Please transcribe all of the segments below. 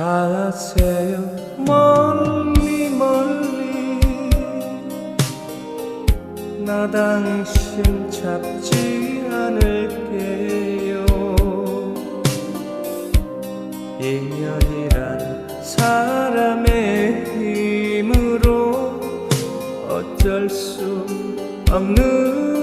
가세요. 멀리 멀리. 나 당신 잡지 않을게요. 인연이란 사람의 힘으로 어쩔 수 없는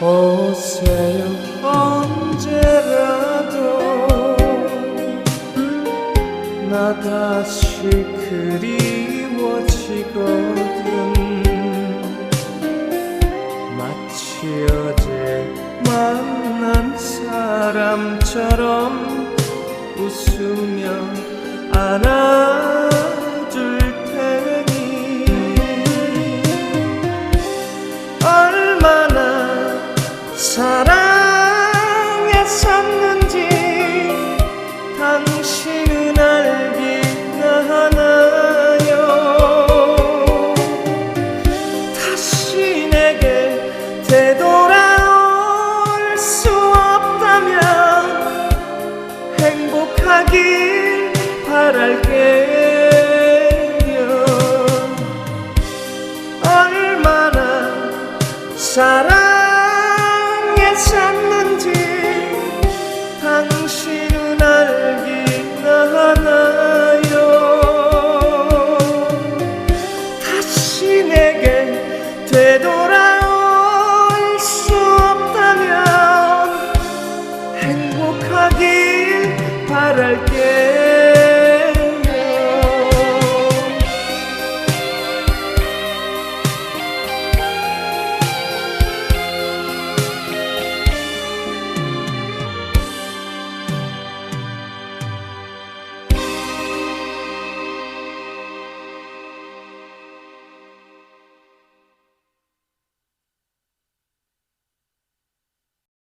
오세요. 언제라도 나 다시 그리워지거든. 마치 어제 만난 사람처럼 웃으며 안아 사랑했었는지 당신은 알기나 하나요? 다시 내게 되돌아올 수 없다면 행복하길 바랄게요. 얼마나 사랑 찾는지 당신은 알긴 하나요? 다시 내게 되돌아올 수 없다면 행복하길 바랄게.